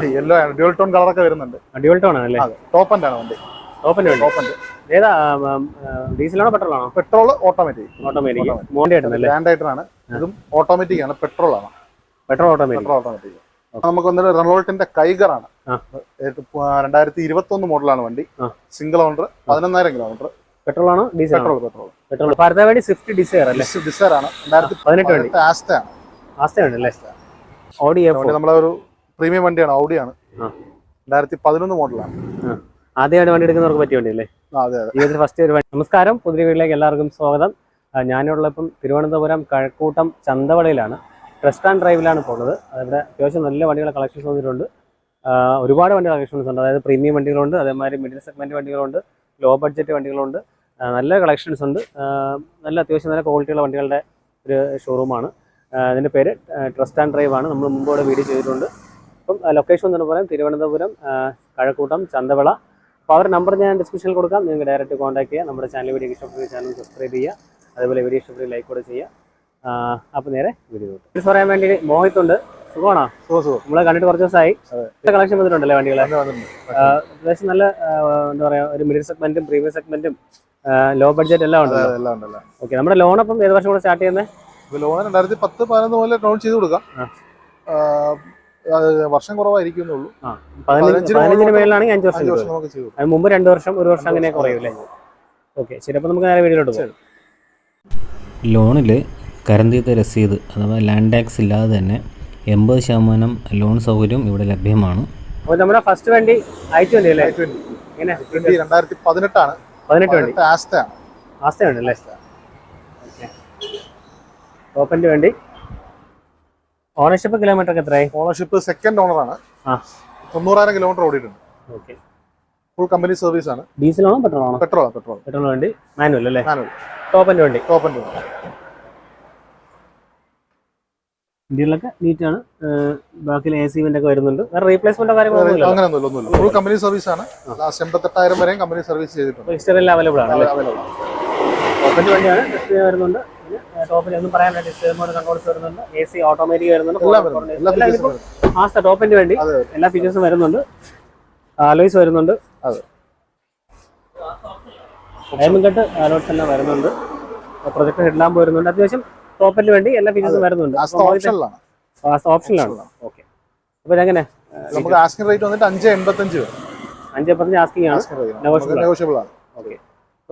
Yellow ആണ്. Dual tone കളറൊക്കെ വരുന്നുണ്ട്. ഡ്യുവൽ ടോൺ ആണല്ലേ ടോപ്പ് ആണ് വണ്ടി. ടോപ്പിന് വേണ്ടി ടോപ്പ് ഏതാ ഡീസലാണോ പെട്രോൾ ആണോ പെട്രോൾ ഓട്ടോമാറ്റിക് ഓട്ടോമാറ്റിക് ആയിട്ടാണ് ഇതും ഓട്ടോമാറ്റിക് ആണ്. പെട്രോൾ ആണ്. പെട്രോൾ ഓട്ടോമാറ്റിക് പെട്രോൾ ഓട്ടോമാറ്റിക് നമുക്ക് വന്നിട്ട് റെനോൾട്ടിന്റെ കൈഗർ ആണ്. രണ്ടായിരത്തി ഇരുപത്തി ഒന്ന് മോഡലാണ് വണ്ടി. സിംഗിൾ ഓണർ പതിനൊന്നായിരം കിലോമീറ്റർ പെട്രോൾ ആണ്? ഡീസൽ പെട്രോൾ പെട്രോൾ പെട്രോൾ വേണ്ടി സ്വിഫ്റ്റ് ഡിസയർ അല്ലേ? ഡിസയർ ആണ്. രണ്ടായിരത്തി പതിനെട്ട് വണ്ടി. ആസ്റ്റ ആണ്. ഉണ്ടല്ലേ ഓഡി എഫ് വണ്ടി ഒരു പ്രീമിയം വണ്ടിയാണ് ഔഡിയാണ്. രണ്ടായിരത്തി പതിനൊന്ന് മോഡലാണ്. ആദ്യമായിട്ട് വണ്ടി എടുക്കുന്നവർക്ക് പറ്റിയ വണ്ടി അല്ലേ ആ, അതെ അതെ. ജീവിതത്തിൽ ഫസ്റ്റ് ഒരു വണ്ടി. നമസ്കാരം പുതിയ വീട്ടിലേക്ക് എല്ലാവർക്കും സ്വാഗതം. ഞാനുള്ളപ്പം തിരുവനന്തപുരം കഴക്കൂട്ടം ചന്തവളയിലാണ് റെസ്റ്റാൻ ഡ്രൈവിലാണ് പോകുന്നത് അതിവിടെ അത്യാവശ്യം നല്ല വണ്ടികളെ കളക്ഷൻസ് വന്നിട്ടുണ്ട്. ഒരുപാട് വണ്ടി കളക്ഷൻസ് ഉണ്ട് അതായത് പ്രീമിയം വണ്ടികളുണ്ട് അതേമാതിരി മിഡിൽ സെഗ്മെന്റ് വണ്ടികളുണ്ട് ലോ ബഡ്ജറ്റ് വണ്ടികളുണ്ട്. നല്ല കളക്ഷൻസ് ഉണ്ട്. നല്ല അത്യാവശ്യം നല്ല ക്വാളിറ്റിയുള്ള വണ്ടികളുടെ ഒരു ഷോറൂമാണ് അതിന്റെ പേര് ട്രസ്റ്റ് ആൻഡ് ഡ്രൈവ് ആണ്. നമ്മൾ മുമ്പോടെ വീഡിയോ ചെയ്തിട്ടുണ്ട്. അപ്പം ലൊക്കേഷൻ എന്ന് പറയാം. തിരുവനന്തപുരം കഴക്കൂട്ടം ചന്തവിള. അപ്പോൾ അവരുടെ നമ്പർ ഞാൻ ഡിസ്ക്രിപ്ഷനിൽ കൊടുക്കാം. നിങ്ങൾക്ക് ഡയറക്റ്റ് കോൺടാക്ട് ചെയ്യുക നമ്മുടെ ചാനൽ വീഡിയോ ഇഷ്ടപ്പെടുന്ന ചാനൽ സബ്സ്ക്രൈബ് ചെയ്യുക. അതേപോലെ വീഡിയോ ഇഷ്ടപ്പെടുന്ന ലൈക്ക് കൂടെ ചെയ്യുക. അപ്പോൾ നേരെ വീഡിയോ ഇത് പറയാൻ വേണ്ടി മോഹിത് ഉണ്ട്. സുഖമാണോ? സുഖ സുഖം. നമ്മളെ കണ്ടിട്ട് കുറച്ച് ദിവസമായി. കളക്ഷൻ വന്നിട്ടുണ്ടല്ലേ വണ്ടികളെ. അത്യാവശ്യം നല്ല എന്താ പറയുക ഒരു മിഡിൽ സെഗ്മെന്റും പ്രീമിയം സെഗ്മെന്റും ലോ ബഡ്ജറ്റ് എല്ലാം ഉണ്ട് ഓക്കെ നമ്മുടെ ലോൺ അപ്പം ഏത് വർഷം കൂടെ സ്റ്റാർട്ട് ചെയ്യുന്നത് ലോൺ രണ്ടായിരത്തി പത്ത് പതിനൊന്ന് പോലെ ലോൺ ചെയ്ത് കൊടുക്കാം. വർഷം കുറവായിരിക്കുന്നുള്ളൂ പതിനഞ്ച് പതിനഞ്ചിന് മേളിലാണെങ്കിൽ അഞ്ച് വർഷം നമുക്ക് ചെയ്തു മുമ്പ് രണ്ട് വർഷം ഒരു വർഷം അങ്ങനെ കുറയൂല്ലേ ഓക്കെ ശരി അപ്പോൾ നമുക്ക് നേരെ വീട്ടിലോട്ട് പോകാം. ലോണിൽ കരന്തീത്ത രസീത് അഥവാ ലാൻഡ് ടാക്സ് ഇല്ലാതെ തന്നെ എൺപത് ശതമാനം ലോൺ സൗകര്യം ഇവിടെ ലഭ്യമാണ്. അപ്പോൾ നമ്മുടെ ഫസ്റ്റ് വണ്ടി അല്ലേ? എങ്ങനെ? ട്വന്റി രണ്ടായിരത്തി പതിനെട്ടാണ്. പതിനെട്ട് വണ്ടി. പതിനെട്ട് ആസ്റ്റ ആണ് ആസ്തയുണ്ട് അല്ലേ ടോപ്പന്റെ വണ്ടി. ഓണർഷിപ്പ് കിലോമീറ്റർ ഒക്കെ എത്രയായി? ഓണർഷിപ്പ് സെക്കൻഡ് ഓണറാണ് തൊണ്ണൂറായിരം കിലോമീറ്റർ ഓടിയിട്ടുണ്ട്. ഓക്കെ ഫുൾ കമ്പനി സർവീസ് ആണ്. ഡീസൽ ആണോ പെട്രോൾ ആണോ? പെട്രോൾ പെട്രോൾ പെട്രോൾ വണ്ടി? മാനുവൽ അല്ലേ? മാനുവൽ ടോപ്പന്റെ വണ്ടി? ടോപ്പ് ഇന്ത്യയിലൊക്കെ നീറ്റാണ് ബാക്കി എ സി ഒക്കെ വരുന്നുണ്ട്. വേറെ റീപ്ലേസ്മെന്റോ കാര്യങ്ങളൊന്നുമില്ല അങ്ങനെ ഫുൾ കമ്പനി സർവീസ് ആണ്. ലാസ്റ്റ് എൺപത്തെട്ടായിരം വരെയും കമ്പനി സർവീസ് ചെയ്തിട്ടുണ്ട്. അവൈലബിൾ ആണ്. ടോപ്പന്റെ വണ്ടിയാണ് വരുന്നുണ്ട്. ടോപ്പിൽ ഒന്നും ഡിസ്പ്ലേ മോഡ് കൺട്രോൾസ് വരുന്നുണ്ട്. എ സി ഓട്ടോമാറ്റിക് വരുന്നുണ്ട്. ആസ്ത ടോപ്പിന്റെ വണ്ടി. എല്ലാ ഫീച്ചേഴ്സും വരുന്നുണ്ട്. അലോയ്സ് വരുന്നുണ്ട്. അതെ. ഡയമണ്ട് കട്ട് അലോട്ട്സ് എല്ലാം വരുന്നുണ്ട്. പ്രൊജക്ട് ഹെഡ് ലാമ്പ് വരുന്നുണ്ട് അത്യാവശ്യം ടോപ്പിന് വേണ്ടി എല്ലാ ഫീച്ചേഴ്സും വരുന്നുണ്ട്. ഓപ്ഷനിലാണ് ഓക്കെ അപ്പോൾ ഇതെങ്ങനെ? നമുക്ക് ആസ്കിംഗ് റേറ്റ് വന്നിട്ട് അഞ്ച് എൺപത്തഞ്ച് അഞ്ച് എൺപത്തഞ്ച് ആസ്കിംഗ് ആണ്. നെഗോഷ്യബിൾ ആണ്. ഓക്കെ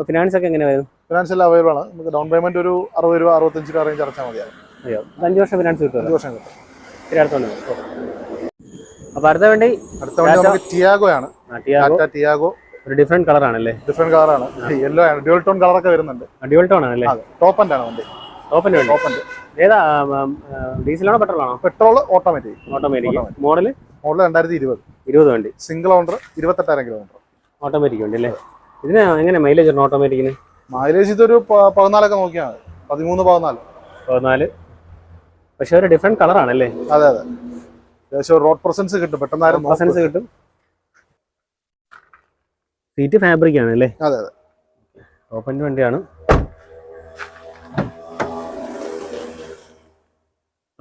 ഫിനാൻസ് ഒക്കെ എങ്ങനെ വരും ഫിനാൻസ് എല്ലാം അവൈലബിൾ ആണ്. നമുക്ക് ഡൗൺ പേയ്മെന്റ് ഒരു അറുപത് രൂപ അറുപത്തഞ്ച് രൂപ റേഞ്ച് അടച്ചാൽ മതിയാകും അയ്യോ അഞ്ച് വർഷം ഫിനാൻസ് അഞ്ച് കിട്ടുമല്ലോ വർഷം കിട്ടും. അടുത്തോണ്ട് അപ്പോൾ അടുത്ത വണ്ടി? അടുത്ത വണ്ടി നമുക്ക് ടിയാഗോ ആണ്. ടിയാഗോ ടാറ്റ ടിയാഗോ ഒരു ഡിഫറെന്റ് കളറാണല്ലേ ഡിഫറെന്റ് ആണ്. യെല്ലോ ആണ്. ഡ്യൂൾ ടോൺ കളറൊക്കെ വരുന്നുണ്ട്. ഡ്യൂൾ ടോൺ ആണല്ലേ? ടോപ്പ് ആണ് വണ്ടി. ടോപ്പിന് വേണ്ടി? ഏതാ ഡീസലാണോ പെട്രോൾ ആണോ petrol automatic automatic model model രണ്ടായിരത്തി ഇരുപത്. ഇരുപത് വണ്ടി. സിംഗിൾ ഓണർ ഇരുപത്തെട്ടായിരം കിലോമീറ്റർ ഓട്ടോമാറ്റിക് വണ്ടി അല്ലേ? ഇതിന് എങ്ങനെ മൈലേജ് ഉണ്ട് ഓട്ടോമാറ്റിക്കിന് മൈലേജ് ഇതൊരു പതിനാലൊക്കെ നോക്കിയാൽ മതി. പതിമൂന്ന് പതിനാല്. പതിനാല്. പക്ഷെ ഒരു ഡിഫറെന്റ് കളറാണല്ലേ അതെ അതെ. ഏകദേശം റോഡ് പ്രസൻസ് കിട്ടും. പെട്ടെന്നാരും നോക്കും. പ്രസൻസ് കിട്ടും. സീറ്റ് ഫാബ്രിക് ആണ് അല്ലേ? അതെ അതെ. ഓപ്പൺ വണ്ടിയാണ്.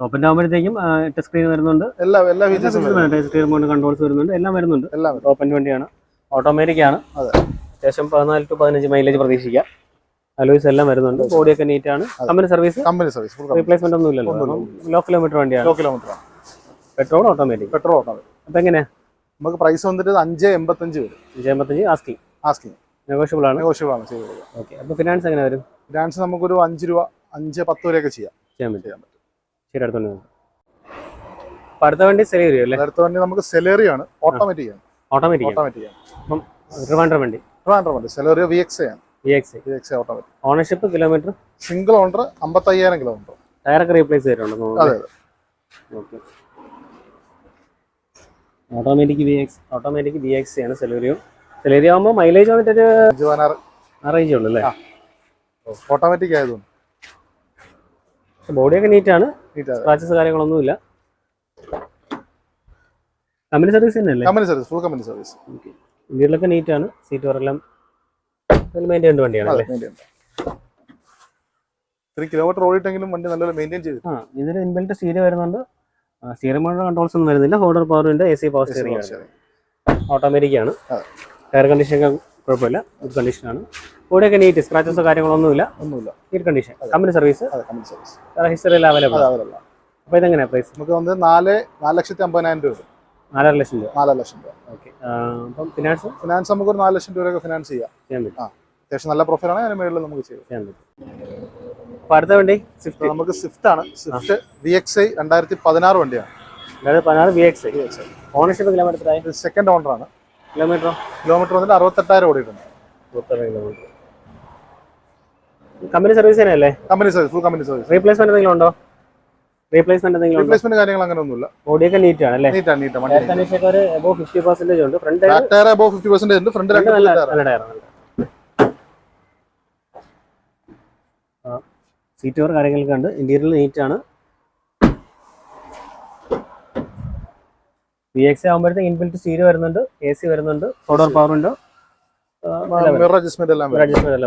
ഓപ്പൺ ആകുമ്പോഴത്തേക്കും ടച്ച് സ്ക്രീൻ വരുന്നുണ്ട്. എല്ലാ എല്ലാ ഫീച്ചേഴ്സും ടച്ച് സ്ക്രീൻ കൊണ്ട് കൺട്രോൾസ് വരുന്നുണ്ട്. എല്ലാം വരുന്നുണ്ട്. എല്ലാം ഓപ്പൺ വണ്ടിയാണ്. ഓട്ടോമാറ്റിക് ആണ്. അതെ. അത്യാവശ്യം പതിനാല് ടു പതിനഞ്ച് മൈലേജ് പ്രതീക്ഷിക്കാം. അലോയ്സ് എല്ലാം വരുന്നുണ്ട്. ബോഡിയൊക്കെ നീറ്റ് ആണ്. Company service company service replacement ഒന്നും ഇല്ലല്ലോ. ലോ കിലോമീറ്റർ വണ്ടിയാണ്. ലോ കിലോമീറ്റർ ആണ്. പെട്രോൾ ഓട്ടോമാറ്റിക് പെട്രോൾ ഓട്ടോമാറ്റിക് അപ്പൊ എങ്ങനെയാ? നമുക്ക് പ്രൈസ് വന്നിട്ട് അഞ്ച് എൺപത്തഞ്ച് വരും. അഞ്ച് എൺപത്തഞ്ച് ആസ്കിങ് ആസ്കിങ് നെഗോഷ്യബിൾ ആണ്. നെഗോഷ്യബിൾ ആണ്. ചെയ്ത് ഓക്കെ അപ്പൊ ഫിനാൻസ് എങ്ങനെ വരും? ഫിനാൻസ് നമുക്കൊരു അഞ്ച് രൂപ അഞ്ച് പത്ത് വരെയൊക്കെ ചെയ്യാം. ചെയ്യാൻ പറ്റും. ചെയ്യാൻ പറ്റും. ശരി അടുത്തോണ്ട് അടുത്ത വണ്ടി സെലേറി അല്ലേ? അടുത്ത വണ്ടി നമുക്ക് സെലേറിയോ ആണ്. ഓട്ടോമാറ്റിക് ആണ്. ഓട്ടോമാറ്റിക് ഓട്ടോമാറ്റിക് ആണ്. അപ്പം ട്രിവാൻഡ്രം വണ്ടി. ട്രിവാൻഡ്രം വണ്ടി സെലേറിയോ വി എക്സ് ആണ്. V X V X automatic ownership kilometre single owner അമ്പത്തയ്യായിരം kilometre ടയറൊക്കെ റീപ്ലേസ് ചെയ്തിട്ടുണ്ടോ അതെ okay automatic V X automatic V X ആണ് സെലൂരിയോ സെലൂരിയോ ആകുമ്പോൾ മൈലേജ് വന്നിട്ടൊരു അറേഞ്ച് ഉള്ളൂ അല്ലേ? ഓട്ടോമാറ്റിക് ആയതുകൊണ്ട്. ബോഡിയൊക്കെ നീറ്റാണ് സ്ക്രാച്ചസ് കാര്യങ്ങളൊന്നുമില്ല കമ്പനി സർവീസ് തന്നെയല്ലേ? Company service full company service ഇന്ത്യയിലൊക്കെ നീറ്റ് ആണ്. സീറ്റ് വരെല്ലാം മെയിന്റൈൻഡ് വണ്ടിയാണ് അല്ലേ? കിലോമീറ്റർ ഓടിയിട്ടെങ്കിലും വണ്ടി നല്ലപോലെ മെയിന്റെയിൻ ചെയ്തു. ആ ഇതിൽ ഇൻബിൽറ്റ് സ്റ്റീരിയോ വരുന്നുണ്ട്. സ്റ്റിയറിംഗ് മോഡൽ കൺട്രോൾസ് ഒന്നും വരുന്നില്ല. ഹോർഡർ പവറിന്റെ എ സി പവർ സ്റ്റിയറിംഗ് ആണ്. ഓട്ടോമാറ്റിക് ആണ്. ടയർ കണ്ടീഷൻ ഒക്കെ കുഴപ്പമില്ല. ഗുഡ് കണ്ടീഷനാണ് ബോഡിയൊക്കെ നീറ്റ് സ്ക്രാച്ചസോ കാര്യങ്ങളൊന്നുമില്ല ഒന്നുമില്ല. നീറ്റ് കണ്ടീഷൻ കമ്പനി സർവീസ് ഹിസ്റ്ററിയിൽ അവൈലബിൾ അപ്പോൾ ഇതെങ്ങനെയാണ് പ്രൈസ് നമുക്ക് വന്ന് നാല് നാല് ലക്ഷത്തി അമ്പതിനായിരം രൂപ. നാലര ലക്ഷം രൂപ. നാലര ലക്ഷം രൂപ. ഓക്കെ. അപ്പം ഫിനാൻസ് ഫിനാൻസ് നമുക്ക് ഒരു നാല് ലക്ഷം രൂപയൊക്കെ ഫിനാൻസ് ചെയ്യാം. ചെയ്യാൻ പറ്റും. അത്യാവശ്യം നല്ല പ്രൊഫൈലാണ് അതിന് മേളിൽ നമുക്ക് ചെയ്യാം. ചെയ്യാൻ പറ്റും. അടുത്ത വണ്ടി? സ്വിഫ്റ്റ് നമുക്ക് സ്വിഫ്റ്റ് ആണ്. സ്വിഫ്റ്റ് വി എക്സ് ഐ രണ്ടായിരത്തി പതിനാറ് വണ്ടിയാണ് അതായത് പതിനാറ് ബി എക്സ് ഓണർഷിപ്പ് കിലോമീറ്റർ ആയി സെക്കൻഡ് ഓണർ ആണ്. കിലോമീറ്ററോ? കിലോമീറ്റർ വന്നിട്ട് അറുപത്തെട്ടായിരം ഓടിയിട്ടുണ്ട്. മുപ്പത് കിലോമീറ്റർ. കമ്പനി സർവീസ് തന്നെയല്ലേ? Company service full company service replacement എന്തെങ്കിലും ഉണ്ടോ? റീപ്ലേസ്മെന്റ് എന്തെങ്കിലും റീപ്ലേസ്മെന്റ് കാര്യങ്ങൾ അങ്ങനെ ഒന്നുമില്ല ബോഡിയൊക്കെ നീറ്റ് ആണ് അല്ലേ? നീറ്റാണ് നീറ്റാണ് എയർ വണ്ടി കണ്ടീഷൻ ഒരു എബോ ഫിഫ്റ്റി പെർസെന്റേജ് ഉണ്ട്. Front tyre above fifty percent ഉണ്ട്. ഫ്രണ്ട് രണ്ട് നല്ല ടയർ സീറ്റ് കവർ കാര്യങ്ങളൊക്കെ ഉണ്ട്. ഇന്റീരിയൽ നീറ്റ് ആണ്. വി എക്സ് ആകുമ്പോഴത്തേക്ക് ഇൻബിൽറ്റ് സ്റ്റീരിയോ വരുന്നുണ്ട്. എ സി വരുന്നുണ്ട്. ഫോർഡോർ പവർ ഉണ്ട്. അഡ്ജസ്റ്റ്മെന്റ് എല്ലാം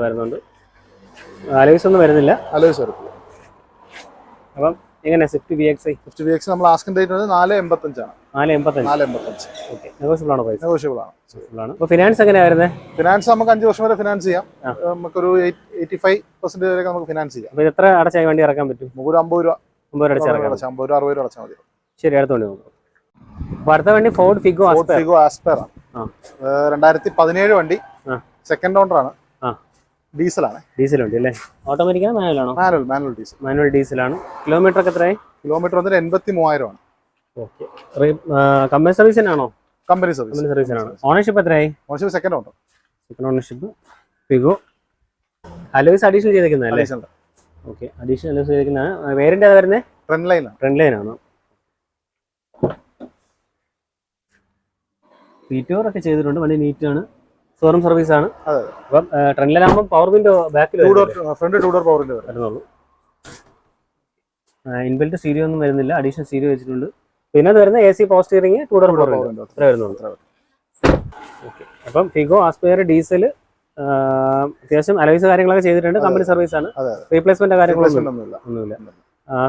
വരുന്നുണ്ട്. അലോയ്സ് ഒന്നും വരുന്നില്ല. അലോയ്സ് അപ്പം എങ്ങനെ Swift V X I fifty V X നമ്മൾ ആസ്കിൻ റേറ്റ് നാല് എൺപത്തഞ്ചാണ്. നാല് എൺപത്തഞ്ച്. നാല് എൺപത്തഞ്ച്. ഓക്കെ. നെഗോഷ്യബിൾ ആണോ പൈസ നെഗോഷ്യബിൾ ആണ് ആണ് അപ്പോൾ ഫിനാൻസ് എങ്ങനെയാണ് വരുന്നത് ഫിനാൻസ് നമുക്ക് അഞ്ച് വർഷം വരെ ഫിനാൻസ് ചെയ്യാം. നമുക്കൊരു എയ്റ്റി ഫൈവ് പെർസെന്റ് വരെ നമുക്ക് ഫിനാൻസ് ചെയ്യാം. അപ്പോൾ എത്ര അടച്ചാൽ വണ്ടി ഇറക്കാൻ പറ്റും? നമുക്കൊരു അമ്പത് രൂപ. അമ്പത് രൂപ അടച്ചാൽ അമ്പത് രൂപ അറുപത് രൂപ അടച്ചാൽ മതി. ശരി അടുത്ത വണ്ടി നോക്കാം. അപ്പോൾ അടുത്ത വണ്ടി ഫോർഡ് ഫിഗോ ഫിഗോ ആസ്പെയർ ആണ്. രണ്ടായിരത്തി പതിനേഴ് വണ്ടി സെക്കൻഡ് ഓണർ ആണ്. ഡീസലാണ്. ഡീസൽ വണ്ടി അല്ലേ? ഓട്ടോമാറ്റിക് ആണോ മാനുവൽ മാനുവൽ ഡീസൽ. മാനുവൽ ഡീസലാണ്. കിലോമീറ്റർ ഒക്കെ എത്രയായി? കിലോമീറ്റർ വന്നിട്ട് എൺപത്തി മൂവായിരം ആണ് okay company സർവീസിനാണോ? Company service. Company സർവീസിനാണ്. ഓണർഷിപ്പ് എത്രയായി? Ownership second owner second ownership Figo alloys additional ചെയ്തേക്കുന്നതല്ലേ? Okay. Additional alloys ചെയ്തേക്കുന്നതാണ്. വേരിന്റെ ഏതാ വരുന്നത്? ട്രെൻഡ് ലൈനാണ് ട്രെൻഡ് ലൈനാണ് ഒക്കെ ചെയ്തിട്ടുണ്ട്. വണ്ടി നീറ്റ് ആണ്. ഷോറൂം സർവീസ് ആണ്. അപ്പം ട്രെൻഡിലാകുമ്പോൾ പവർ വിൻഡോ ബാക്കിൽ front two door power window വരുന്നുള്ളൂ. ഇൻബിൽറ്റ് സ്റ്റീരിയോ ഒന്നും വരുന്നില്ല. അഡീഷണൽ സ്റ്റീരിയോ വെച്ചിട്ടുണ്ട്. പിന്നെ അത് വരുന്ന A C power steering two door power window അത്ര വരുന്നുള്ളൂ. ഓക്കെ അപ്പം ഫിഗോ ആസ്പെയർ ഡീസൽ അത്യാവശ്യം അലവീസ് കാര്യങ്ങളൊക്കെ ചെയ്തിട്ടുണ്ട്. കമ്പനി സർവീസ് ആണ്. റീപ്ലേസ്മെന്റ് കാര്യങ്ങളൊന്നും ഒന്നുമില്ല.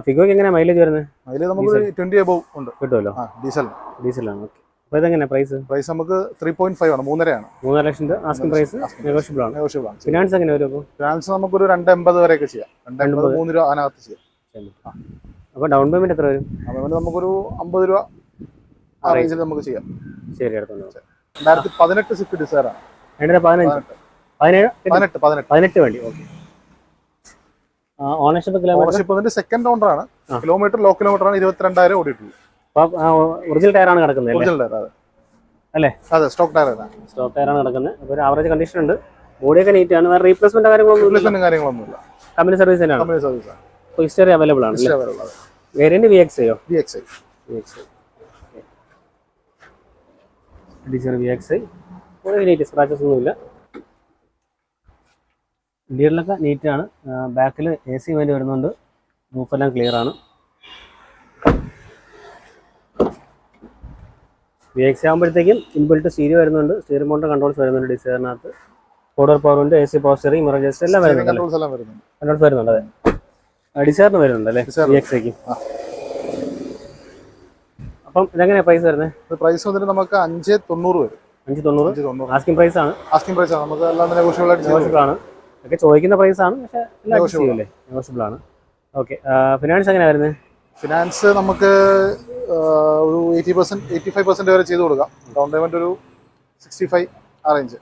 ഫിഗോക്ക് എങ്ങനെയാണ് മൈലേജ് വരുന്നത്? മൈലേജ് നമുക്ക് ട്വന്റി ഉണ്ട്. കിട്ടുമല്ലോ? ഡീസൽ ഡീസലാണ് ഓക്കെ ഇതെങ്ങനെ പ്രൈസ് പ്രൈസ് നമുക്ക് ത്രീ പോയിന്റ് ഫൈവ് ആണ് മൂന്നരയാണ്. മൂന്നര ലക്ഷം ആസ്കിംഗ് പ്രൈസ് നെഗോഷ്യബിൾ ആണ്. നെഗോഷ്യബിൾ ആണ്. ഫിനാൻസ് എങ്ങനെ വരും ഫിനാൻസ് നമുക്കൊരു രണ്ട് എൺപത് വരെയൊക്കെ ചെയ്യാം. രണ്ട് എൺപത് മൂന്ന് രൂപ അതിനകത്ത് ചെയ്യാം. അപ്പോൾ ഡൗൺ പേയ്മെന്റ് എത്ര വരും? അതുകൊണ്ട് നമുക്കൊരു അമ്പത് രൂപ ആ റേഞ്ചിൽ നമുക്ക് ചെയ്യാം. ശരി അടുത്തുണ്ട് രണ്ടായിരത്തി പതിനെട്ട് സ്വിഫ്റ്റ് ഡിസയർ ആണ്. പതിനഞ്ച്? പതിനേഴ്? പതിനെട്ട് പതിനെട്ട്. പതിനെട്ട് വേണ്ടി okay. Ownership kilometre? Ownership second ഓണറാണ് കിലോമീറ്റർ ലോ കിലോമീറ്റർ ആണ്. ഇരുപത്തിരണ്ടായിരം ഓടിയിട്ടുള്ളൂ ഒറിജിനൽ ടയറാണ് കിടക്കുന്നത് അല്ലേ? ഒറിജിനൽ ടയർ അതെ. അല്ലേ? അതെ സ്റ്റോക്ക് ടയർ സ്റ്റോക്ക് ടയറാണ് കിടക്കുന്നത്. അപ്പോൾ ഒരു ആവറേജ് കണ്ടീഷൻ ഉണ്ട്. ബോഡിയൊക്കെ നീറ്റ് ആണ്. വേറെ റീപ്ലേസ്മെന്റ് കാര്യങ്ങളൊന്നും ഇല്ല. കാര്യങ്ങളൊന്നുമില്ല. കമ്പനി സർവീസ് തന്നെയാണ്. കമ്പനി സർവീസ് അപ്പോൾ ഹിസ്റ്ററി അവൈലബിൾ ആണ് variant V X ഐയോ V X I V X I diesel V X I neat scratches ഒന്നുമില്ല ഇന്റീരിയലൊക്കെ നീറ്റാണ് ബാക്കിൽ എ സി വേണ്ടി വരുന്നുണ്ട്. റൂഫെല്ലാം ക്ലിയർ ആണ്. വി എക്സ് ആകുമ്പോഴത്തേക്കും ഇൻബിൽട്ട് സ്റ്റീരിയോ വരുന്നുണ്ട്. സ്റ്റീറിംഗ് മോട്ടർ കൺട്രോൾസ് വരുന്നുണ്ട് ഡിസൈറിനകത്ത് ഫോർഡർ ഉണ്ട് A C power steering mirror just എല്ലാം വരുന്നുണ്ട്. കൺട്രോൾസ് വരുന്നുണ്ട് അതെ. ഡിസൈറിന് വരുന്നുണ്ട്. അല്ലേ. വി എക്സ് ഐക്ക് അപ്പം ഇതെങ്ങനെയാണ് പ്രൈസ് വരുന്നത്? പ്രൈസ് വന്നിട്ട് നമുക്ക് അഞ്ച് തൊണ്ണൂറ് വരും. അഞ്ച് തൊണ്ണൂറ്? ആസ്കിംഗ് പ്രൈസ് ആണ്. ആസ്കിംഗ് പ്രൈസ് ആണ്. നമുക്ക് എല്ലാം നെഗോഷ്യബിൾ ആണ്. ഒക്കെ ചോദിക്കുന്ന പ്രൈസ് ആണ്. പക്ഷേ നെഗോഷ്യബിൾ ആണ്. ഓക്കെ ഫിനാൻസ് എങ്ങനെയാണ് വരുന്നത്? ഫിനാൻസ് നമുക്ക് ഒരു eighty percent eighty five percent വരെ ചെയ്ത് കൊടുക്കാം. ഡൗൺ പേയ്മെന്റ് ഒരു സിക്സ്റ്റി ഫൈവ് ആ റേഞ്ച്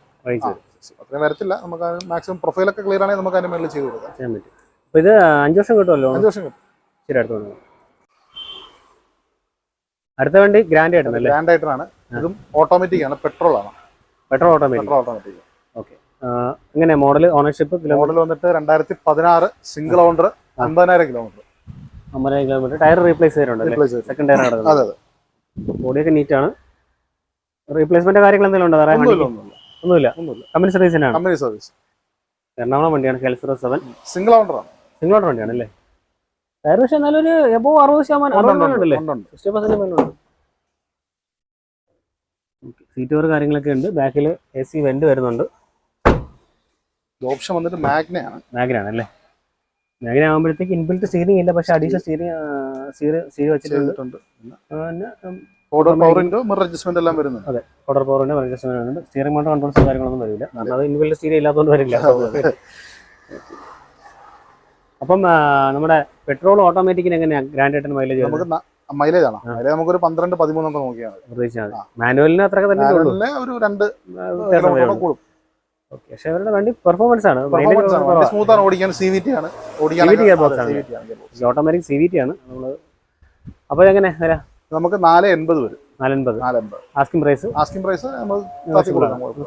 അത്രയും വരത്തില്ല. നമുക്ക് മാക്സിമം പ്രൊഫൈലൊക്കെ ക്ലിയർ ആണെങ്കിൽ നമുക്ക് അതിന്റെ മേളിൽ ചെയ്ത് കൊടുക്കാം. ചെയ്യാൻ പറ്റും. അപ്പോൾ ഇത് അഞ്ച് വർഷം കിട്ടുമല്ലോ? അഞ്ച് വർഷം കിട്ടും. ശരി അടുത്ത വണ്ടി. അടുത്ത വണ്ടി ഗ്രാൻഡ് ആയിട്ട് ഗ്രാൻഡ് ആയിട്ടാണ്. ഇതും ഓട്ടോമാറ്റിക് ആണ്. പെട്രോൾ ആണ്. Petrol automatic petrol automatic okay എങ്ങനെ മോഡൽ ഓണർഷിപ്പ് മോഡൽ വന്നിട്ട് രണ്ടായിരത്തി പതിനാറ് സിംഗിൾ ഓണർ അമ്പതിനായിരം കിലോമീറ്റർ അമ്പത് കിലോമീറ്റർ ടയർ റീപ്ലേസ് ചെയ്തിട്ടുണ്ടല്ലേ റീപ്ലേസ് ചെയ്തു. സെക്കൻഡ് ടയർ കിടക്കുന്നത് അതെ അതെ. ബോഡിയൊക്കെ നീറ്റ് ആണ്. റീപ്ലേസ്മെന്റ് കാര്യങ്ങൾ എന്തെങ്കിലും ഉണ്ടോ? വേറെ ഒന്നുമില്ല ഒന്നുമില്ല. കമ്പനി സർവീസ് തന്നെയാണ്? കമ്പനി സർവീസ് എറണാകുളം വണ്ടിയാണ്. K L zero seven single owner single owner വണ്ടിയാണ് അല്ലേ? ടയർ പക്ഷെ എന്നാലും ഒരു എബോ അറുപത് ശതമാനം ഉണ്ട്, അറുപത് ഉണ്ട്, ശതമാനം ഉണ്ടല്ലേ? ഉണ്ട്, ഉണ്ട്. സിക്സ്റ്റി പെർസെന്റ് മേലുണ്ട് സീറ്റ് കവർ കാര്യങ്ങളൊക്കെ ഉണ്ട്. ബാക്കിൽ എ സി വെന്റ് വരുന്നുണ്ട്. ഓപ്ഷൻ വന്നിട്ട് മാഗ്നയാണ് മാഗ്നയാണ് അല്ലേ? അങ്ങനെ ആകുമ്പോഴത്തേക്ക് ഇൻബിൽറ്റ് സീറിംഗ് ഇല്ല പക്ഷെ അഡീഷണൽ സ്റ്റീറിംഗ് വെച്ചിട്ടുണ്ട്. പിന്നെ ഓർഡർ പവറിന്റെ മിറർ അഡ്ജസ്റ്റ്മെന്റ് എല്ലാം ഓർഡർ പവറിന്റെ അഡ്ജസ്റ്റ്മെന്റ് വരുന്നുണ്ട്. സ്റ്റിയറിംഗ് മോട്ടർ കൺട്രോൾസ് കാര്യങ്ങളൊന്നും വരില്ല. കാരണം അത് ഇൻബിൽറ്റ് സ്റ്റീറിംഗ് ഇല്ലാത്തതുകൊണ്ട് വരില്ല. അപ്പം നമ്മുടെ പെട്രോൾ ഓട്ടോമാറ്റിക്കിന് എങ്ങനെയാണ് ഗ്രാൻഡ് ആയിട്ട് മൈലേജ് നമുക്ക് മൈലേജ് ആണ്. മൈലേജ് നമുക്കൊരു പന്ത്രണ്ട് പതിമൂന്നൊക്കെ നോക്കിയാണ് മാനുവലിന് അത്രയൊക്കെ തന്നെ ഒരു രണ്ട്. കൂടും. പക്ഷെ അവരുടെ വണ്ടി പെർഫോമൻസ് ആണ്. സ്മൂത്താണ് സ്മൂത്ത് ആണ്. ഓടിക്കാൻ സി വി ടി ആണ്. ഓട്ടോമാറ്റിക് സി വി ടി ആണ്. നമ്മൾ അപ്പോൾ എങ്ങനെ? വില നമുക്ക് നാല് എൺപത് വരും. നാലൻപത് നാല് എൺപത്. ആസ്കിംഗ് പ്രൈസ് ആസ്കിംഗ് പ്രൈസ് നമ്മൾ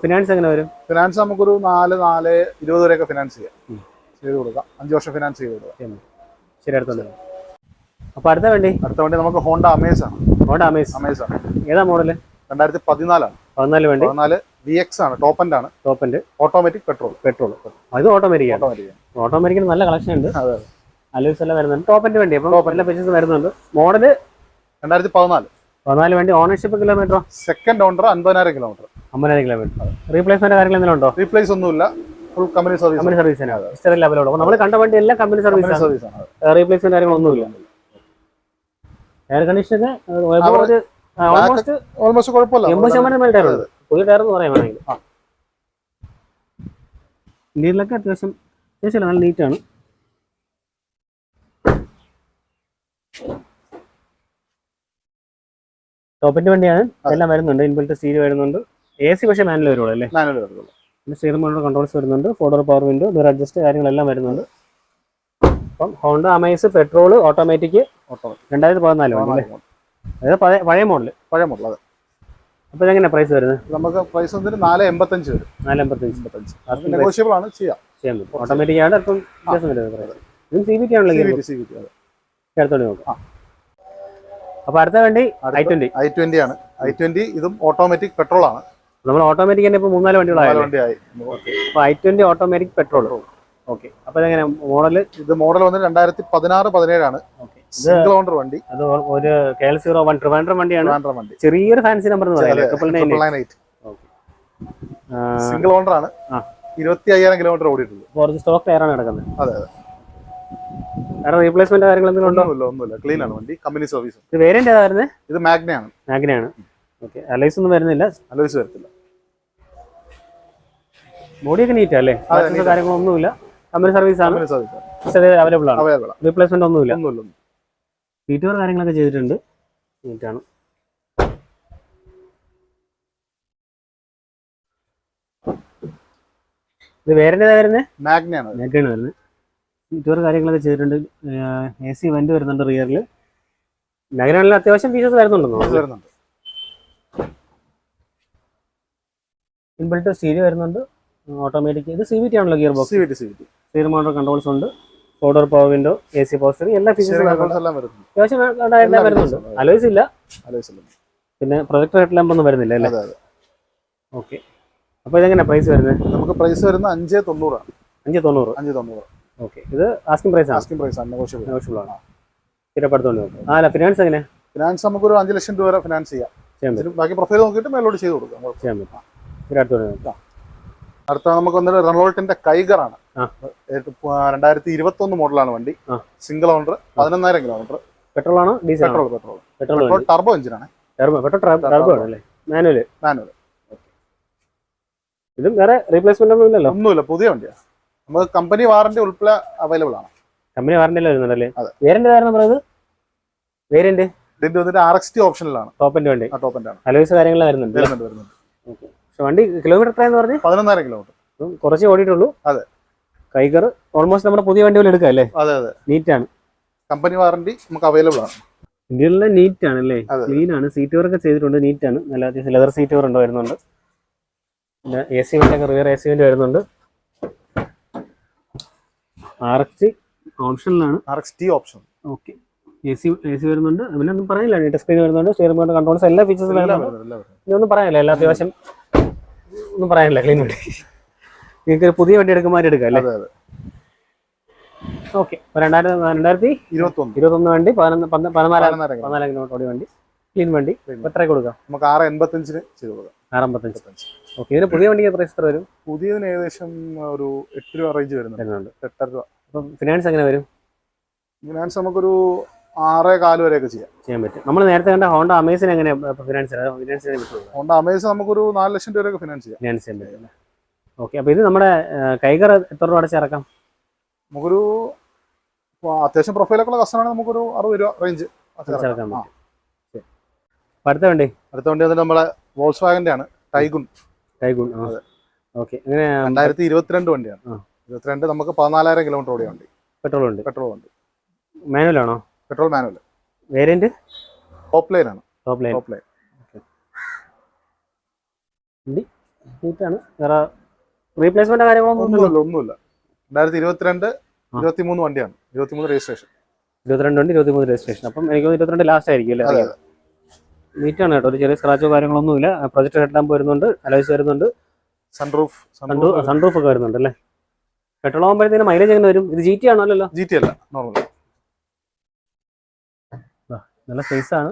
ഫിനാൻസ് എങ്ങനെ വരും? ഫിനാൻസ് നമുക്കൊരു നാല് നാല് ഇരുപത് വരെയൊക്കെ ഫിനാൻസ് ചെയ്യാം. ചെയ്ത് കൊടുക്കാം. അഞ്ച് വർഷം ഫിനാൻസ് ചെയ്ത് കൊടുക്കാം. ശരി. അടുത്തുണ്ട് അപ്പോൾ അടുത്ത വണ്ടി? അടുത്ത വണ്ടി നമുക്ക് ഹോണ്ട അമേസ് ആണ്. ഹോണ്ട അമേസ് അമേസ് ആണ്. ഏതാ മോഡൽ രണ്ടായിരത്തി പതിനാലാണ്. പതിനാല് വണ്ടി. പതിനാല് വി എക്സ് ആണ് ടോപ്പ് എൻഡ് ആണ്. ടോപ്പിന്റെ ഓട്ടോമാറ്റിക് പെട്രോൾ പെട്രോൾ അത് ഓട്ടോമാറ്റിക് ഓട്ടോമാറ്റിക് ഓട്ടോമാറ്റിക്കിന് നല്ല കളക്ഷൻ ഉണ്ട്. അതെ അലൂസ് എല്ലാം വരുന്നുണ്ട്. ടോപ്പിന്റെ വണ്ടി. അപ്പോൾ എല്ലാ ഫീച്ചേഴ്സ് വരുന്നുണ്ട്. മോഡൽ രണ്ടായിരത്തി പതിനാല് പതിനാല് വണ്ടി. ഓണർഷിപ്പ് കിലോമീറ്ററോ സെക്കൻഡ് ഓണർ അൻപതിനായിരം കിലോമീറ്റർ അമ്പതിനായിരം കിലോമീറ്റർ റീപ്ലേസ്മെന്റ് കാര്യങ്ങൾ എന്തെങ്കിലും ഉണ്ടോ? റീപ്ലേസ് ഒന്നുമില്ല. Full company service company service തന്നെയാണ് ഹിസ്റ്ററി ലെവലോട് അപ്പോൾ നമ്മൾ കണ്ട വണ്ടി എല്ലാം കമ്പനി സർവീസ് സർവീസാണ് റീപ്ലേസ്മെന്റ് കാര്യങ്ങളൊന്നുമില്ല എയർ കണ്ടീഷനൊക്കെ ഓൾമോസ്റ്റ് ഓൾമോസ്റ്റ് കുഴപ്പമില്ല. എൺപത് ശതമാനം ടയർ പുതിയ ടയർ എന്ന് പറയാൻ വേണമെങ്കിൽ. ഇന്ത്യയിലൊക്കെ അത്യാവശ്യം അത്യാവശ്യം നല്ല നീറ്റാണ് ടോപ്പിന്റെ വണ്ടിയാണ്. എല്ലാം വരുന്നുണ്ട്. ഇൻബിൽറ്റ് സ്റ്റീൽ വരുന്നുണ്ട്. എ സി പക്ഷേ മാനുവൽ വരുള്ളൂ അല്ലേ? മാനുവൽ വരുള്ളൂ. പിന്നെ സ്റ്റിയറിംഗ് മോഡൽ കൺട്രോൾസ് വരുന്നുണ്ട്. Four door power window mirror adjust കാര്യങ്ങളെല്ലാം വരുന്നുണ്ട്. അപ്പം Honda Amaze petrol automatic auto രണ്ടായിരത്തി പതിനാല് അതായത് പഴയ പഴയ മോഡൽ പഴയ മോഡൽ അതെ. അപ്പോൾ എങ്ങനെ പ്രൈസ് വരുന്നത്? നമുക്ക് പ്രൈസ് വന്നിട്ട് നാല് എൺപത്തഞ്ച് വരും. നാല് എൺപത്തഞ്ച്. എൺപത്തഞ്ച്. നെഗോഷ്യബിൾ ആണ് ചെയ്യാം. ചെയ്യാൻ പറ്റും. ഓട്ടോമാറ്റിക് ആണ് അല്പം വ്യത്യാസം വരുന്നത് പ്രൈസ് ഇതും സി ബി ടി ആണല്ലോ സി ബി ടി ചേർത്തോണ്ട് നോക്കാം. അപ്പോൾ അടുത്ത വണ്ടി ഐ ട്വന്റി ഐ ട്വന്റി ആണ്. ഐ ട്വന്റി ഇതും ഓട്ടോമാറ്റിക് പെട്രോൾ ആണ്. നമ്മൾ ഓട്ടോമാറ്റിക് തന്നെ ഇപ്പോൾ മൂന്നാൽ വണ്ടികളായി. വണ്ടി വണ്ടിയായി. അപ്പോൾ I twenty automatic petrol okay അപ്പോൾ എങ്ങനെ മോഡൽ ഇത് മോഡൽ വന്നിട്ട് രണ്ടായിരത്തി പതിനാറ് പതിനേഴാണ് ഓക്കെ സിംഗിൾ ഓണർ വണ്ടി. അത് ഒരു K L zero one Trivandrum വണ്ടിയാണ് വണ്ടി. ചെറിയൊരു ഫാൻസി നമ്പർ സിംഗിൾ ഓണർ ആണ്. ഇരുപത്തി അയ്യായിരം കിലോമീറ്റർ ഓടിയിട്ടുള്ളൂ കുറച്ച് സ്റ്റോക്ക് ടയറാണ് കിടക്കുന്നത്. അതെ അതെ. റീപ്ലേസ്മെന്റ് കാര്യങ്ങൾ എന്തെങ്കിലും ഉണ്ടോ? ഒന്നുമില്ല ക്ലീൻ ആണ് വണ്ടി. കമ്പനി സർവീസ് ഇത് വേരിയന്റ് ഏതായിരുന്നു? ഇത് മാഗ്നയാണ് മാഗ്നയാണ് ഓക്കെ അലൈസ് ഒന്നും വരുന്നില്ല. അലോയ്സ് വരത്തില്ല. ബോഡിയൊക്കെ നീറ്റാ അല്ലേ? കാര്യങ്ങളൊന്നുമില്ല. കമ്പനി സർവീസ് ആണ്. അവൈലബിൾ ആണ്. റീപ്ലേസ്മെന്റ് ഒന്നുമില്ല ഒന്നുമില്ല. സീറ്റ് കവർ കാര്യങ്ങളൊക്കെ ചെയ്തിട്ടുണ്ട്. നീറ്റാണ്. ഇത് വേറെ വരുന്നത് മാഗ്നയാണ് മാഗ്നാണ് നേക്കാണ് വരുന്നത് സീറ്റ് കവർ കാര്യങ്ങളൊക്കെ ചെയ്തിട്ടുണ്ട്. എ സി വെന്റ് വരുന്നുണ്ട് റിയറിൽ നഗരങ്ങളിൽ അത്യാവശ്യം ഫീച്ചേഴ്സ് വരുന്നുണ്ടോ വരുന്നുണ്ട്. ഇൻബിൾട്ട് സ്റ്റീരിയോ വരുന്നുണ്ട്. ഓട്ടോമാറ്റിക് ഇത് സി വി ടി ആണല്ലോ gear box C V T C V T steer motor controls ഉണ്ട്. Four door power window A C power എല്ലാ ഫീച്ചേഴ്സും എല്ലാം വരുന്നുണ്ട്. അലോയ്സ് ഇല്ല. പിന്നെ പ്രൊജക്ടർ ഹെഡ് ലാമ്പ് ഒന്നും വരുന്നില്ല അല്ലേ? ഓക്കെ അപ്പോൾ ഇതെങ്ങനെ പ്രൈസ് വരുന്നത്? നമുക്ക് പ്രൈസ് വരുന്നത് അഞ്ച് തൊണ്ണൂറാണ് അഞ്ച് തൊണ്ണൂറ്. അഞ്ച് തൊണ്ണൂറ്. ഓക്കെ ഇത് ആസ്കിംഗ് പ്രൈസ് ആസ്കിംഗ് പ്രൈസ് ആണ്. നെഗോഷ്യബിൾ നെഗോഷ്യബിൾ ആണ്. സ്ഥിരപ്പെടുത്തോണ്ട് നോക്കും ആ അല്ല ഫിനാൻസ് എങ്ങനെ? ഫിനാൻസ് നമുക്ക് ഒരു അഞ്ച് ലക്ഷം രൂപ വരെ ഫിനാൻസ് ചെയ്യാം. ബാക്കി പ്രൊഫൈൽ നോക്കിയിട്ട് മേലോട്ട് ചെയ്ത് കൊടുക്കാം. ചെയ്യാൻ പറ്റും. അടുത്ത നമുക്ക് വന്നിട്ട് റെനോൾട്ടിന്റെ കൈഗറാണ്. രണ്ടായിരത്തി ഇരുപത്തി ഒന്ന് മോഡലാണ് വണ്ടി. സിംഗിൾ ഓണർ പതിനൊന്നായിരം കിലോമീറ്റർ പെട്രോൾ ആണ് diesel petrol petrol petrol turbo എഞ്ചിനാണ് ടർബോ പെട്രോൾ ടർബോ ആണ്. അല്ലേ മാനുവൽ ഇതും വേറെ റീപ്ലേസ്മെന്റ് ഒന്നും ഇല്ലല്ലോ? ഒന്നുമില്ല പുതിയ വണ്ടിയാണ് നമുക്ക് കമ്പനി വാറന്റി ഉൾപ്പെടെ അവൈലബിൾ ആണ്. കമ്പനി വാറന്റി വരുന്നുണ്ടല്ലേ. വേരിയന്റ് ഏതായിരുന്നു പറയുന്നത് വേരിയന്റ് ഇതിന്റെ വന്നിട്ട് ആർ എക്സ് ടി ഓപ്ഷനിലാണ് ടോപ്പിന്റെ വണ്ടി. ആ ടോപ്പ് ആണ്. അലോയ്സ് കാര്യങ്ങൾ വരുന്നുണ്ട്? വരുന്നുണ്ട് വരുന്നുണ്ട്. വണ്ടി കിലോമീറ്റർ എത്രയെന്ന് പറഞ്ഞ്? പതിനൊന്നായിരം കിലോമീറ്റർ കുറച്ച് ഓടിയിട്ടുള്ളൂ. അതെ. കൈകർ ഓൾമോസ്റ്റ് നമ്മുടെ പുതിയ വണ്ടി പോലെ എടുക്കാം അല്ലേ? അതെ അതെ. നീറ്റാണ് കമ്പനി വാറണ്ടി നമുക്ക് അവൈലബിൾ ആണ്. ഇന്ത്യയിലെ നീറ്റ് ആണ് അല്ലേ. ക്ലീൻ ആണ്. സീറ്റ് വർക്ക് ചെയ്തിട്ടുണ്ട്. നീറ്റ് ആണ്. നല്ല അത്യാവശ്യം ലെതർ സീറ്റ് വർക്ക് ഉണ്ടായിരുന്നുണ്ട് പിന്നെ എ സി വെന്റൊക്കെ റിയർ എ സി വെന്റ് വരുന്നുണ്ട്. ആർ എക്സ് ടി ഓപ്ഷനിലാണ് R X T option okay A C A C വരുന്നുണ്ട്. പിന്നെ ഒന്നും പറയാനില്ല. ടച്ച് സ്ക്രീൻ വരുന്നുണ്ട്. സ്റ്റിയറിംഗ് ബോർഡ് കൺട്രോൾസ് എല്ലാ ഫീച്ചേഴ്സും വരുന്നുണ്ട്. വരുന്നുണ്ട്, വരുന്നുണ്ട്. ഒന്നും പറയാനില്ല. എല്ലാ അത്യാവശ്യം ഒന്നും പറയാനില്ല. ക്ലീൻ വണ്ടി. നിങ്ങൾക്ക് ഒരു പുതിയ വണ്ടി എടുക്കുമ്പോൾ എടുക്കാം അല്ലേ? ഓക്കെ രണ്ടായിരത്തി രണ്ടായിരത്തി ഇരുപത്തൊന്ന്. ഇരുപത്തൊന്ന് വണ്ടി പതിനൊന്ന് പതിനൊന്നായിരം കിലോമീറ്റർ ഓടി വണ്ടി. ക്ലീൻ വണ്ടി. എത്ര കൊടുക്കാം? നമുക്ക് ആറ് എൺപത്തഞ്ചിന് ചെയ്ത് കൊടുക്കാം. അറുപത്തഞ്ച് ഓക്കെ ഇതിന് പുതിയ വണ്ടിക്ക് പ്രൈസ് എത്ര വരും? പുതിയതിന് ഏകദേശം ഒരു എട്ട് രൂപ റേഞ്ച് വരുന്നുണ്ട്. എട്ടര രൂപ. അപ്പം ഫിനാൻസ് എങ്ങനെ വരും? ഫിനാൻസ് നമുക്കൊരു ആറേ കാൽ വരെയൊക്കെ ചെയ്യാം. ചെയ്യാൻ പറ്റും. നമ്മൾ നേരത്തെ കണ്ട ഹോണ്ട അമേസിന് എങ്ങനെ ഫിനാൻസ് ഫിനാൻസ് ഹോണ്ട അമേസ് നമുക്കൊരു നാല് ലക്ഷം രൂപ വരെയൊക്കെ ഫിനാൻസ് ചെയ്യാം. ഫിനാൻസ് ചെയ്യാൻ പറ്റില്ല ഓക്കെ അപ്പോൾ ഇത് നമ്മുടെ കൈകർ എത്ര രൂപ അടച്ച് ഇറക്കാം നമുക്കൊരു അത്യാവശ്യം പ്രൊഫൈലൊക്കെ ഉള്ള കസ്റ്റമറാണെങ്കിൽ നമുക്കൊരു അറുപത് രൂപ റേഞ്ച് പറ്റും. അടുത്ത വണ്ടി? അടുത്ത വണ്ടി വന്നിട്ട് നമ്മളെ വോൾസ് വാഗന്റെ ആണ് ടൈഗുൺ ടൈഗുൺ ഓക്കെ എങ്ങനെ? രണ്ടായിരത്തി ഇരുപത്തിരണ്ട് വണ്ടിയാണ്. ഇരുപത്തിരണ്ട് നമുക്ക് പതിനാലായിരം കിലോമീറ്റർ ഓടിയ വണ്ടി. പെട്രോൾ ഉണ്ട് പെട്രോൾ ഉണ്ട് മാനുവൽ ആണോ? Petrol manual variant top line ആണ്. ടോപ്പ് ലൈൻ ടോപ്പ് ലൈൻ നീറ്റാണ് വേറെ റീപ്ലേസ്മെന്റ് കാര്യങ്ങളൊന്നും ഒന്നുമില്ല രണ്ടായിരത്തി ഇരുപത്തിരണ്ട് ഇരുപത്തിമൂന്ന് വണ്ടിയാണ്. ഇരുപത്തിമൂന്ന് രജിസ്ട്രേഷൻ ഇരുപത്തിരണ്ട് വണ്ടി ഇരുപത്തിമൂന്ന് രജിസ്ട്രേഷൻ അപ്പം എനിക്ക് ഇരുപത്തിരണ്ട് ലാസ്റ്റ് ആയിരിക്കും അല്ലേ? നീറ്റാണ് കേട്ടോ. ഒരു ചെറിയ സ്ക്രാച്ചോ കാര്യങ്ങളൊന്നുമില്ല പ്രൊജക്ട് ഹെഡ്ലാമ്പ് വരുന്നുണ്ട് അലോയ്സ് വരുന്നുണ്ട്. സൺറൂഫ് സൺറൂഫ് ഒക്കെ വരുന്നുണ്ട് അല്ലേ? പെട്രോൾ ആകുമ്പോഴത്തേന് മൈലേജ് എങ്ങനെ വരും? ഇത് ജി ടി ആണോ അല്ലല്ലോ? ജി ടി അല്ല നോർമൽ നല്ല സ്പേസ് ആണ്.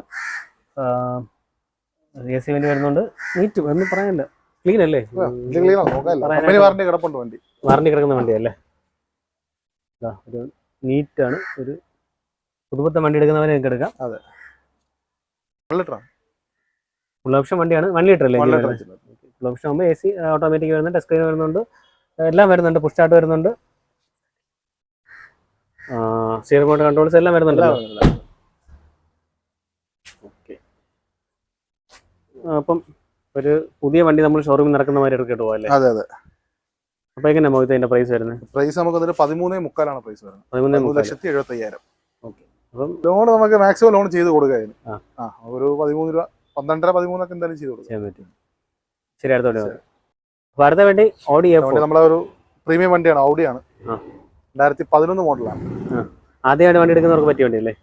എ സി വേണ്ടി വരുന്നുണ്ട്. നീറ്റ് ഒന്നും പറയാനില്ല. ക്ലീൻ അല്ലേ ക്ലീൻ കമ്പനി വാറണ്ടി കിടപ്പുണ്ട് വണ്ടി. വാറണ്ടി കിടക്കുന്ന വണ്ടിയല്ലേ? ഒരു നീറ്റാണ് ഒരു പുതുപുത്തൻ വണ്ടി എടുക്കുന്നവരെ നിങ്ങൾക്ക് എടുക്കാം. അതെ. ഫുൾ ഓപ്ഷൻ വണ്ടിയാണ്. വൺ ലിറ്റർ അല്ലേ? ഫുൾ ഓപ്ഷൻ ആകുമ്പോൾ എ സി ഓട്ടോമാറ്റിക് വരുന്നുണ്ട് ടച്ച് സ്ക്രീൻ വരുന്നുണ്ട് എല്ലാം വരുന്നുണ്ട് പുഷ് സ്റ്റാർട്ട് വരുന്നുണ്ട്. സ്റ്റിയറിംഗ് മോഡ് കൺട്രോൾസ് എല്ലാം വരുന്നുണ്ട്. ഓക്കെ അപ്പം ഒരു പുതിയ വണ്ടി നമ്മൾ ഷോറൂമിൽ നടക്കുന്ന മാതിരി എടുക്കിട്ട് പോകാം അല്ലേ അതെ അതെ. അപ്പൊ എങ്ങനെയാ മോഹിത് അതിന്റെ പ്രൈസ് വരുന്നത്? പ്രൈസ് നമുക്ക് എന്നിട്ട് പതിമൂന്നേ മുക്കാലാണ് പ്രൈസ് വരുന്നത്. പതിമൂന്നേ ലക്ഷത്തി എഴുപത്തി അയ്യായിരം ഓക്കെ അപ്പം ലോൺ നമുക്ക് മാക്സിമം ലോൺ ചെയ്ത് കൊടുക്കുക അതിന്. ആ. ആ ഒരു പതിമൂന്ന് രൂപ പന്ത്രണ്ടര പതിമൂന്നൊക്കെ എന്തായാലും ചെയ്ത് കൊടുക്കാൻ ചെയ്യാൻ പറ്റും. ശരി അടുത്ത വണ്ടി അപ്പൊ അടുത്ത വണ്ടി ഓഡി എഫ് നമ്മളെ ഒരു പ്രീമിയം വണ്ടിയാണ് ഔഡിയാണ് ആ. രണ്ടായിരത്തി പതിനൊന്ന് മോഡലാണ് ആദ്യമായിട്ട് വണ്ടി എടുക്കുന്നവർക്ക് പറ്റിയ വണ്ടി അല്ലേ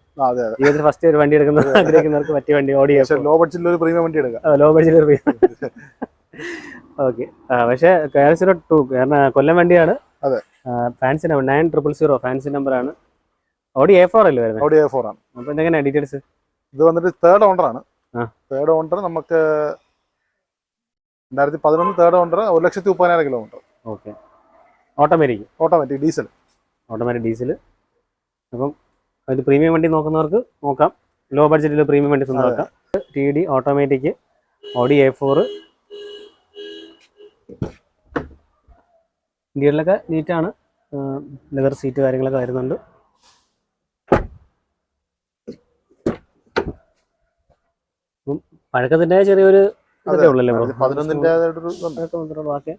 ജീവിതത്തിൽ ഫസ്റ്റ് ഒരു വണ്ടി എടുക്കുന്ന ആഗ്രഹിക്കുന്നവർക്ക് പറ്റിയ വണ്ടി ഓടി ലോ ബഡ്ജറ്റിൽ ഒരു പ്രീമിയം വണ്ടി എടുക്കാം. ലോ ബഡ്ജറ്റിൽ പ്രീമിയം ഓക്കെ പക്ഷേ ആർ സീറോ ടു കാരണം കൊല്ലം വണ്ടിയാണ്. Fancy number nine triple zero fancy നമ്പറാണ് ഓടി എ ഫോർ അല്ലേ വരുന്നത്? ഔഡി എ ഫോർ ആണ്. അപ്പോൾ എങ്ങനെയാണ് ഡീറ്റെയിൽസ് ഇത് വന്നിട്ട് തേർഡ് ഓണർ ആണ്. തേർഡ് ഓണർ നമുക്ക് രണ്ടായിരത്തി പതിനൊന്ന് തേർഡ് ഓണർ ഒരു ലക്ഷത്തി മുപ്പതിനായിരം kilometre okay automatic automatic diesel automatic diesel അപ്പം അത് പ്രീമിയം വണ്ടി നോക്കുന്നവർക്ക് നോക്കാം. ലോ ബഡ്ജറ്റിൽ പ്രീമിയം വണ്ടി സ്വന്തമാക്കാം. T D automatic Audi A four ഇന്ത്യയിലൊക്കെ നീറ്റാണ് ലെതർ സീറ്റ് കാര്യങ്ങളൊക്കെ വരുന്നുണ്ട്. അപ്പം പഴക്കത്തിന്റെ ചെറിയൊരു ഉള്ളല്ലേ ഒരു ബാക്കി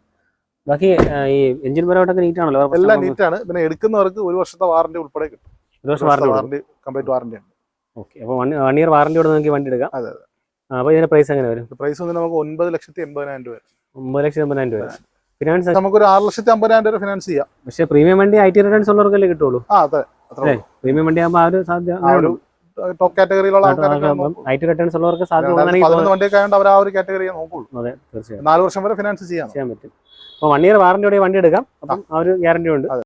ബാക്കി ഈ എഞ്ചിൻ പരമായിട്ടൊക്കെ നീറ്റാണല്ലോ എല്ലാം നീറ്റാണ് പിന്നെ എടുക്കുന്നവർക്ക് ഒരു വർഷത്തെ വാറണ്ടി ഉൾപ്പെടെ കിട്ടും. ഒരു വാറണ്ടി കംപ്ലീറ്റ് വാറണ്ടി ഓക്കെ അപ്പോൾ വൺ വൺ ഇയർ വാറണ്ടിയോടെ നിങ്ങൾക്ക് വണ്ടി എടുക്കാം. അതെ, അപ്പോൾ ഇതിന്റെ പ്രൈസ് എങ്ങനെ വരും? പ്രൈസ് നമുക്ക് ഒൻപത് ലക്ഷത്തി എൺപതിനായിരം രൂപ. ഒമ്പത് ലക്ഷത്തി അമ്പതിനായിരം രൂപ ഫിനാൻസ് നമുക്കൊരു ആറ് ലക്ഷത്തി അമ്പതിനായിരം രൂപ ഫിനാൻസ് ചെയ്യാം. പക്ഷേ പ്രീമിയം വണ്ടി ഐ ടി റിട്ടേൺസ് ഉള്ളവർക്കല്ലേ കിട്ടുള്ളൂ? ആ അതെ പ്രീമിയം വണ്ടി ആകുമ്പോൾ ആ ഒരു സാധ്യത ടോപ്പ് കാറ്റഗറിയിലുള്ള ഐ ടി റിട്ടേൺസ് ഉള്ളവർക്ക് സാധ്യത വണ്ടിയൊക്കെ ആയതുകൊണ്ട് അവർ ആ ഒരു കാറ്റഗറിയെ നോക്കുള്ളൂ. അതെ തീർച്ചയായും. നാല് വർഷം വരെ ഫിനാൻസ് ചെയ്യാം. ചെയ്യാൻ പറ്റും. അപ്പോൾ വൺ ഇയർ വാറണ്ടിയോടെ വണ്ടി എടുക്കാം. അപ്പം ആ. ഒരു ഗ്യാരണ്ടി ഉണ്ട്.